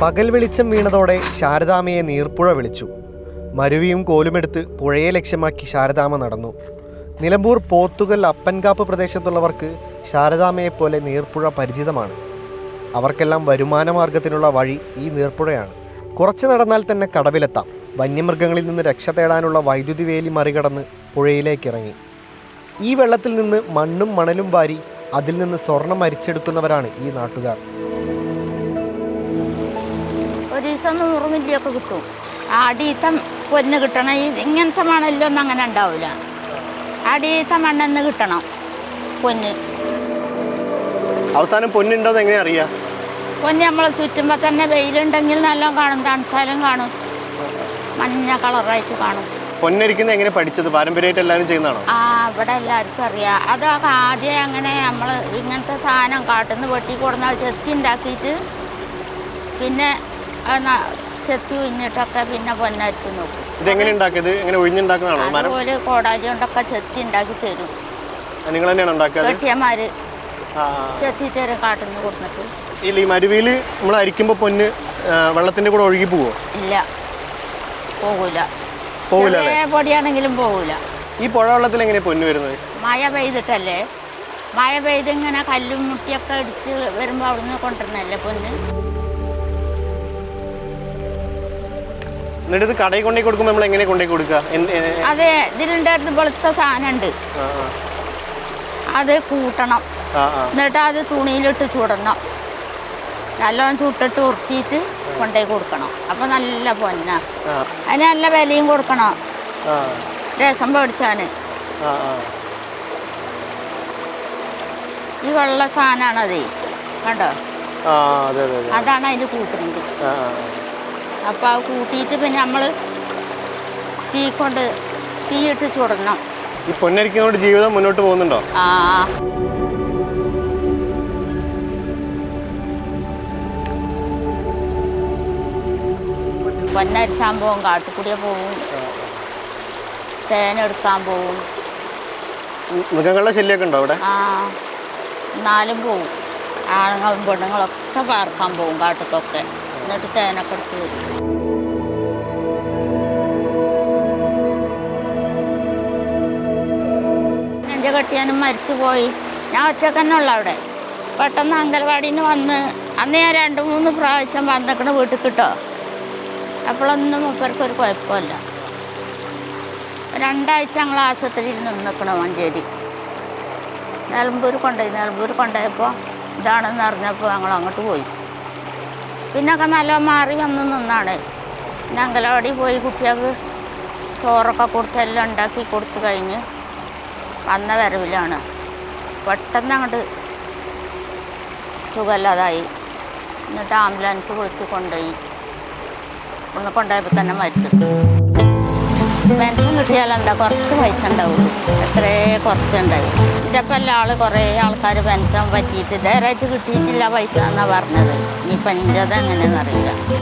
പകൽ വെളിച്ചം വീണതോടെ ശാരദാമയെ നീർപ്പുഴ വിളിച്ചു. മരുവിയും കോലുമെടുത്ത് പുഴയെ ലക്ഷ്യമാക്കി ശാരദാമ നടന്നു. നിലമ്പൂർ പോത്തുകൽ അപ്പൻകാപ്പ് പ്രദേശത്തുള്ളവർക്ക് ശാരദാമയെപ്പോലെ നീർപ്പുഴ പരിചിതമാണ്. അവർക്കെല്ലാം വരുമാനമാർഗത്തിനുള്ള വഴി ഈ നീർപ്പുഴയാണ്. കുറച്ച് നടന്നാൽ തന്നെ കടവിലെത്താം. വന്യമൃഗങ്ങളിൽ നിന്ന് രക്ഷ തേടാനുള്ള വൈദ്യുതി വേലി മറികടന്ന് പുഴയിലേക്ക് ഇറങ്ങി ഈ വെള്ളത്തിൽ നിന്ന് മണ്ണും മണലും വാരി അതിൽ നിന്ന് സ്വർണം അരിച്ചെടുക്കുന്നവരാണ് ഈ നാട്ടുകാർ. ഒരു ദിവസം നൂറ് മില്ലിയൊക്കെ കിട്ടും. അടിയത്തെ പൊന്ന് കിട്ടണം. ഇങ്ങനത്തെ മണലൊന്നും അങ്ങനെ ഉണ്ടാവില്ല അടിയത്തെ മണ്ണെന്ന് കിട്ടണം. പൊന്ന്. അവസാനം പൊന്നുണ്ടോ എങ്ങനെ അറിയാ? പൊന്ന് നമ്മൾ ചുറ്റുമ്പോൾ തന്നെ വെയിലുണ്ടെങ്കിൽ നല്ല കാണും തണുത്താലും കാണും. മഞ്ഞ കളറായിട്ട് കാണും. പൊന്നരിക്കുന്ന എങ്ങനെ പഠിച്ചത്? പാരമ്പര്യമായിട്ട് എല്ലാവരും ചെയ്യുന്നതാണോ? ആ ഇവിടെ എല്ലാവർക്കും അറിയാം. അതൊക്കെ ആദ്യം അങ്ങനെ നമ്മൾ ഇങ്ങനത്തെ സാധനം കാട്ടുന്ന വെട്ടി കൊടുന്ന ചെത്തി ഉണ്ടാക്കിയിട്ട് പിന്നെ ചെത്തി ഉഞ്ഞിട്ടൊക്കെ പിന്നെ പൊന്നരിച്ച് നോക്കും. ഇതെങ്ങനെ ഉണ്ടാക്കിയത്? എങ്ങനെ ഒഴിഞ്ഞുണ്ടാക്കുന്നതാണോ കോടാലി കൊണ്ടൊക്കെ ചെത്തി ഉണ്ടാക്കി തരും. നിങ്ങൾ തന്നെയാണ് ഉണ്ടാക്കിയത് കെട്ടിയമാര് ചെത്തി തരും കാട്ടിൽ കൊടുത്തിട്ട് ഇല്ല ഈ മരുവിയിൽ നമ്മൾ അരിക്കുമ്പോൾ പൊന്ന് വെള്ളത്തിന്റെ കൂടെ ഒഴുകി പോവോ? ഇല്ല. പോകൂല. ചെറിയ പൊടിയാണെങ്കിലും പോകൂല. ഈ പുഴ വെള്ളത്തിൽ എങ്ങനെ പൊന്ന് വരുന്നത്? മഴ പെയ്തിട്ടല്ലേ? മഴ പെയ്ത് ഇങ്ങനെ കല്ലും മുട്ടിയൊക്കെ അടിച്ച് വരുമ്പോ അവിടുന്ന് കൊണ്ടുവരുന്നല്ലേ പൊന്ന്? എന്നിട്ട് ഇത് കടയിൽ കൊണ്ടേ കൊടുക്കുമ്പോൾ നമ്മൾ എങ്ങനെ കൊണ്ടേ കൊടുക്കുക അതെ ഇതിലുണ്ടായിരുന്ന വെളുത്ത സാധനമുണ്ട് ഉണ്ട് അത് കൂട്ടണം. എന്നിട്ട് അത് തുണിയിലിട്ട് ചുടണം. നല്ലോണം ചുട്ടിട്ട് ഉരുട്ടിയിട്ട് കൊണ്ടേ കൊടുക്കണം. അപ്പം നല്ല പൊന്ന. അതിന് നല്ല വിലയും കൊടുക്കണം. രസം പൊടിച്ചാന്. ഈ വെള്ള സാധനമാണതേ കണ്ടോ? അതാണ് അതിൽ കൂട്ടുന്നത്. അപ്പോൾ അത് കൂട്ടിയിട്ട് പിന്നെ നമ്മൾ തീ കൊണ്ട് തീയിട്ട് ചുടണം ഈ പൊന്നരിക്കുന്നോട് ജീവിതം മുന്നോട്ട് പോകുന്നുണ്ടോ? ആ. പൊന്നരിച്ചാൻ പോവും കാട്ടുകൂടിയ പോവും. തേനെടുക്കാൻ പോവും. ഉം, മൃഗങ്ങളുടെ ശല്യമൊക്കെ ഉണ്ടോ അവിടെ? ആ. എന്നാലും പോവും. ആണുങ്ങളും പെണ്ണുങ്ങളൊക്കെ പാർക്കാൻ പോവും കാട്ടുക്കൊക്കെ. എന്നിട്ട് തേന കൊടുത്തു എന്റെ കെട്ടിയാനും മരിച്ചു പോയി. ഞാൻ ഒറ്റയ്ക്ക് തന്നെ ഉള്ള അവിടെ. പെട്ടെന്ന് അങ്കൽവാടിയിൽ നിന്ന് വന്ന് അന്ന് ഞാൻ രണ്ട് മൂന്ന് പ്രാവശ്യം വന്നിക്കണ വീട്ടിൽ കിട്ടോ അപ്പോഴൊന്നും മൂപ്പർക്ക് ഒരു കുഴപ്പമില്ല. രണ്ടാഴ്ച ഞങ്ങൾ ആശുപത്രിയിൽ നിന്നിക്കണം മഞ്ചേരി. നിലമ്പൂർ കൊണ്ടുപോയി. നിലമ്പൂർ കൊണ്ടുപോയപ്പോൾ ഇതാണെന്ന് അറിഞ്ഞപ്പോൾ ഞങ്ങൾ അങ്ങോട്ട് പോയി. പിന്നൊക്കെ നല്ല മാറി വന്ന് നിന്നാണ്. പിന്നെ അങ്കലവാടി പോയി കുട്ടികൾക്ക് ചോറൊക്കെ കൊടുത്ത് എല്ലാം ഉണ്ടാക്കി കൊടുത്ത് കഴിഞ്ഞ് വന്ന വരവിലാണ്. പെട്ടെന്ന് അങ്ങോട്ട് സുഖമില്ലാതായി. എന്നിട്ട് ആംബുലൻസ് വിളിച്ച് കൊണ്ടുപോയി. ഒന്ന് കൊണ്ടുപോയപ്പോൾ തന്നെ മരിച്ചു. പെൻഷൻ കിട്ടിയാലെന്താ കുറച്ച് പൈസ ഉണ്ടാവും എത്രേ കുറച്ച് ഉണ്ടാവും. അപ്പം എല്ലാ ആൾ കുറേ ആൾക്കാർ പെൻഷൻ പറ്റിയിട്ട് ഇതേരായിട്ട് കിട്ടിയിട്ടില്ല പൈസ എന്നാണ് പറഞ്ഞത്. ഇനിയിപ്പം എന്റെത് എങ്ങനെയാണെന്ന് അറിയില്ല.